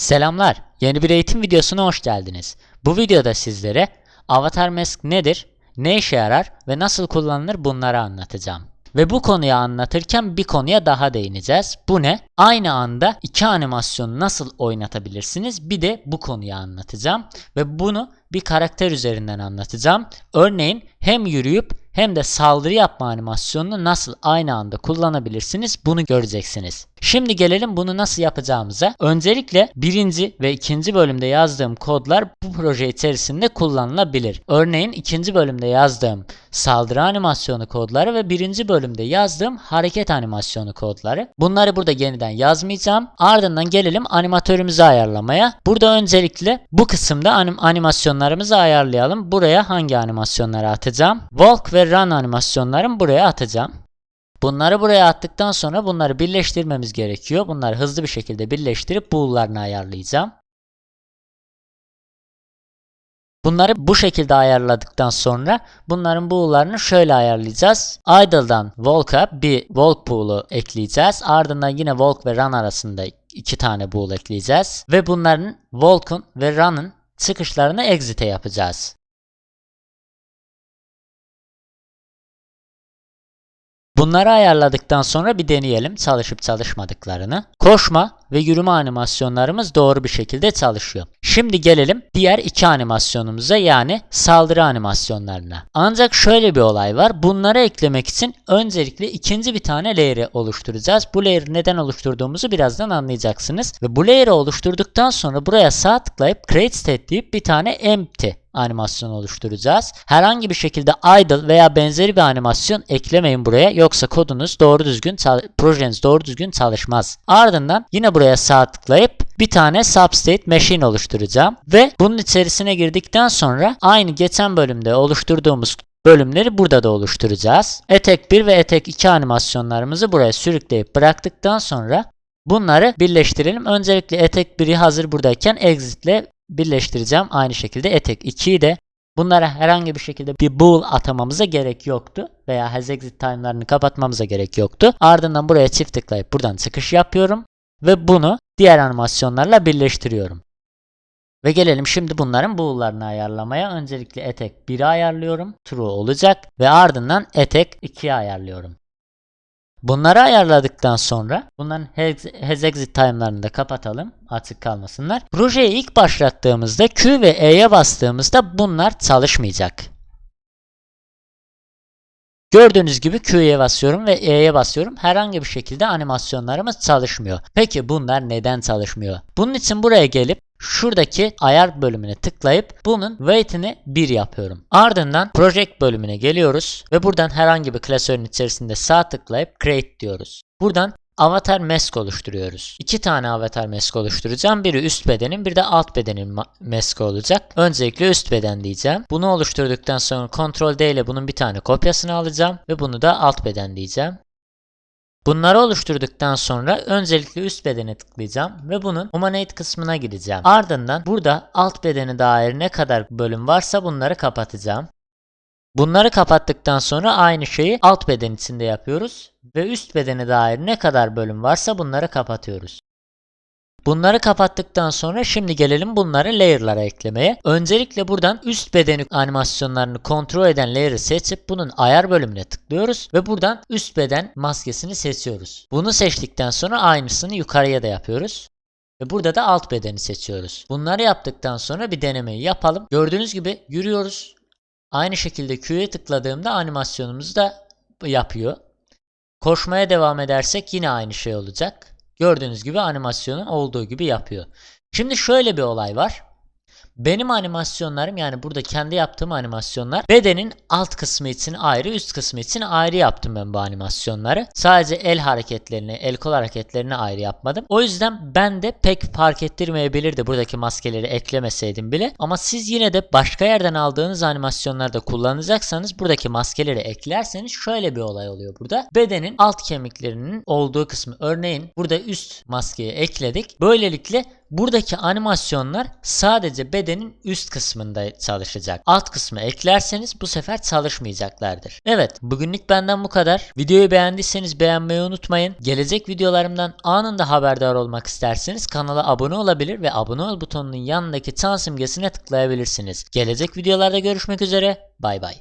Selamlar, yeni bir eğitim videosuna hoş geldiniz. Bu videoda sizlere Avatar Mask nedir, ne işe yarar ve nasıl kullanılır bunları anlatacağım. Ve bu konuyu anlatırken bir konuya daha değineceğiz. Bu ne? Aynı anda iki animasyonu nasıl oynatabilirsiniz? Bir de bu konuyu anlatacağım. Ve bunu bir karakter üzerinden anlatacağım. Örneğin hem yürüyüp hem de saldırı yapma animasyonunu nasıl aynı anda kullanabilirsiniz bunu göreceksiniz. Şimdi gelelim bunu nasıl yapacağımıza. Öncelikle birinci ve ikinci bölümde yazdığım kodlar bu proje içerisinde kullanılabilir. Örneğin ikinci bölümde yazdığım saldırı animasyonu kodları ve birinci bölümde yazdığım hareket animasyonu kodları. Bunları burada yeniden yazmayacağım. Ardından gelelim animatörümüzü ayarlamaya. Burada öncelikle bu kısımda anim animasyonlarımızı ayarlayalım. Buraya hangi animasyonları atacağım? Walk ve Run animasyonlarımı buraya atacağım. Bunları buraya attıktan sonra bunları birleştirmemiz gerekiyor. Bunları hızlı bir şekilde birleştirip bool'larını ayarlayacağım. Bunları bu şekilde ayarladıktan sonra bunların bool'larını şöyle ayarlayacağız. Idle'dan walk'a bir walk bool'u ekleyeceğiz. Ardından yine walk ve run arasında iki tane bool ekleyeceğiz. Ve bunların walk'un ve run'ın çıkışlarını exit'e yapacağız. Bunları ayarladıktan sonra bir deneyelim çalışıp çalışmadıklarını. Koşma ve yürüme animasyonlarımız doğru bir şekilde çalışıyor. Şimdi gelelim diğer iki animasyonumuza yani saldırı animasyonlarına. Ancak şöyle bir olay var. Bunları eklemek için öncelikle ikinci bir tane layer'ı oluşturacağız. Bu layer'ı neden oluşturduğumuzu birazdan anlayacaksınız. Ve bu layer'ı oluşturduktan sonra buraya sağ tıklayıp create state deyip bir tane empty animasyon oluşturacağız. Herhangi bir şekilde idle veya benzeri bir animasyon eklemeyin buraya yoksa kodunuz doğru düzgün projeniz doğru düzgün çalışmaz. Ardından yine buraya sağ tıklayıp bir tane substate machine oluşturacağım ve bunun içerisine girdikten sonra aynı geçen bölümde oluşturduğumuz bölümleri burada da oluşturacağız. Etek 1 ve etek 2 animasyonlarımızı buraya sürükleyip bıraktıktan sonra bunları birleştirelim. Öncelikle etek 1'i hazır buradayken exit ile birleştireceğim. Aynı şekilde etek 2'yi de bunlara herhangi bir şekilde bir bool atamamıza gerek yoktu. Veya has exit time'larını kapatmamıza gerek yoktu. Ardından buraya çift tıklayıp buradan çıkış yapıyorum. Ve bunu diğer animasyonlarla birleştiriyorum. Ve gelelim şimdi bunların bool'larını ayarlamaya. Öncelikle etek 1'i ayarlıyorum. True olacak. Ve ardından etek 2'yi ayarlıyorum. Bunları ayarladıktan sonra bunların has exit time'larını da kapatalım açık kalmasınlar. Projeyi ilk başlattığımızda Q ve E'ye bastığımızda bunlar çalışmayacak. Gördüğünüz gibi Q'ye basıyorum ve E'ye basıyorum. Herhangi bir şekilde animasyonlarımız çalışmıyor. Peki bunlar neden çalışmıyor? Bunun için buraya gelip şuradaki ayar bölümüne tıklayıp bunun weight'ini 1 yapıyorum. Ardından project bölümüne geliyoruz ve buradan herhangi bir klasörün içerisinde sağ tıklayıp create diyoruz. Buradan avatar mask oluşturuyoruz. İki tane avatar mask oluşturacağım. Biri üst bedenin, bir de alt bedenin mask olacak. Öncelikle üst beden diyeceğim. Bunu oluşturduktan sonra Ctrl D ile bunun bir tane kopyasını alacağım ve bunu da alt beden diyeceğim. Bunları oluşturduktan sonra öncelikle üst bedene tıklayacağım ve bunun Humanate kısmına gideceğim. Ardından burada alt bedeni dair ne kadar bölüm varsa bunları kapatacağım. Bunları kapattıktan sonra aynı şeyi alt beden içinde yapıyoruz ve üst bedene dair ne kadar bölüm varsa bunları kapatıyoruz. Bunları kapattıktan sonra şimdi gelelim bunları layer'lara eklemeye. Öncelikle buradan üst bedeni animasyonlarını kontrol eden layer'ı seçip bunun ayar bölümüne tıklıyoruz ve buradan üst beden maskesini seçiyoruz. Bunu seçtikten sonra aynısını yukarıya da yapıyoruz. Ve burada da alt bedeni seçiyoruz. Bunları yaptıktan sonra bir denemeyi yapalım. Gördüğünüz gibi yürüyoruz. Aynı şekilde Q'ye tıkladığımda animasyonumuzu da yapıyor. Koşmaya devam edersek yine aynı şey olacak. Gördüğünüz gibi animasyonun olduğu gibi yapıyor. Şimdi şöyle bir olay var. Benim animasyonlarım yani burada kendi yaptığım animasyonlar bedenin alt kısmı için ayrı üst kısmı için ayrı yaptım ben bu animasyonları. Sadece el hareketlerini el kol hareketlerini ayrı yapmadım. O yüzden ben de pek fark ettirmeyebilirdi buradaki maskeleri eklemeseydim bile. Ama siz yine de başka yerden aldığınız animasyonlarda kullanacaksanız buradaki maskeleri eklerseniz şöyle bir olay oluyor burada. Bedenin alt kemiklerinin olduğu kısmı örneğin burada üst maskeyi ekledik. Böylelikle buradaki animasyonlar sadece bedenin üst kısmında çalışacak. Alt kısmı eklerseniz bu sefer çalışmayacaklardır. Evet bugünlük benden bu kadar. Videoyu beğendiyseniz beğenmeyi unutmayın. Gelecek videolarımdan anında haberdar olmak isterseniz kanala abone olabilir ve abone ol butonunun yanındaki çan simgesine tıklayabilirsiniz. Gelecek videolarda görüşmek üzere. Bay bay.